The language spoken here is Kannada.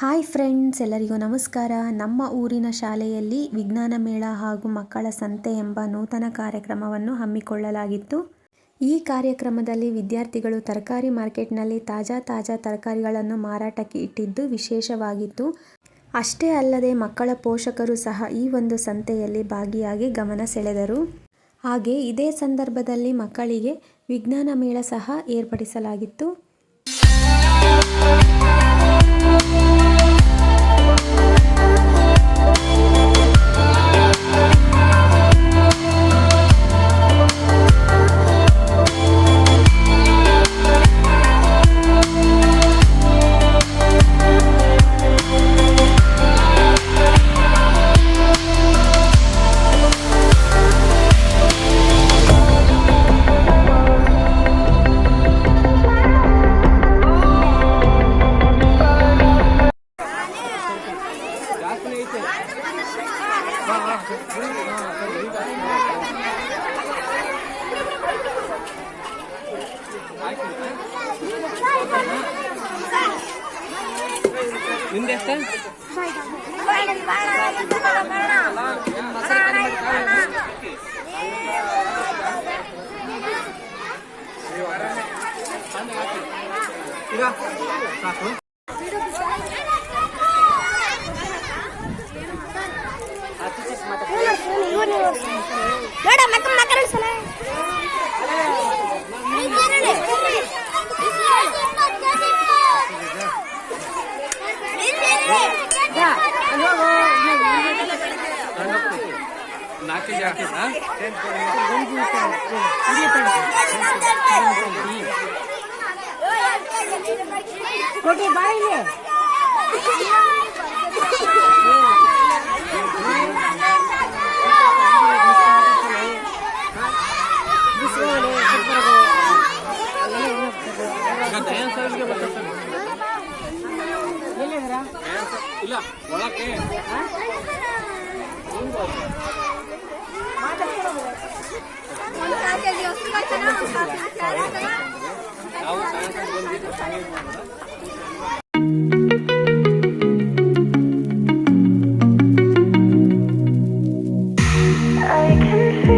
ಹಾಯ್ ಫ್ರೆಂಡ್ಸ್, ಎಲ್ಲರಿಗೂ ನಮಸ್ಕಾರ. ನಮ್ಮ ಊರಿನ ಶಾಲೆಯಲ್ಲಿ ವಿಜ್ಞಾನ ಮೇಳ ಹಾಗೂ ಮಕ್ಕಳ ಸಂತೆ ಎಂಬ ನೂತನ ಕಾರ್ಯಕ್ರಮವನ್ನು ಹಮ್ಮಿಕೊಳ್ಳಲಾಗಿತ್ತು. ಈ ಕಾರ್ಯಕ್ರಮದಲ್ಲಿ ವಿದ್ಯಾರ್ಥಿಗಳು ತರಕಾರಿ ಮಾರ್ಕೆಟ್ನಲ್ಲಿ ತಾಜಾ ತಾಜಾ ತರಕಾರಿಗಳನ್ನು ಮಾರಾಟಕ್ಕೆ ಇಟ್ಟಿದ್ದು ವಿಶೇಷವಾಗಿತ್ತು. ಅಷ್ಟೇ ಅಲ್ಲದೆ ಮಕ್ಕಳ ಪೋಷಕರು ಸಹ ಈ ಒಂದು ಸಂತೆಯಲ್ಲಿ ಭಾಗಿಯಾಗಿ ಗಮನ ಸೆಳೆದರು. ಹಾಗೆ ಇದೇ ಸಂದರ್ಭದಲ್ಲಿ ಮಕ್ಕಳಿಗೆ ವಿಜ್ಞಾನ ಮೇಳ ಸಹ ಏರ್ಪಡಿಸಲಾಗಿತ್ತು. 윤대선? 이거 ನೋಡ ಮತ್ತೆ ಮಕ್ಕಳು ಸಲ ನಾಲ್ಕು ಕೆ ಜಿ ಹಾಕಿದ್ರಾ ಕೊಡಿ ಬಾಯಿಲೆ I can feel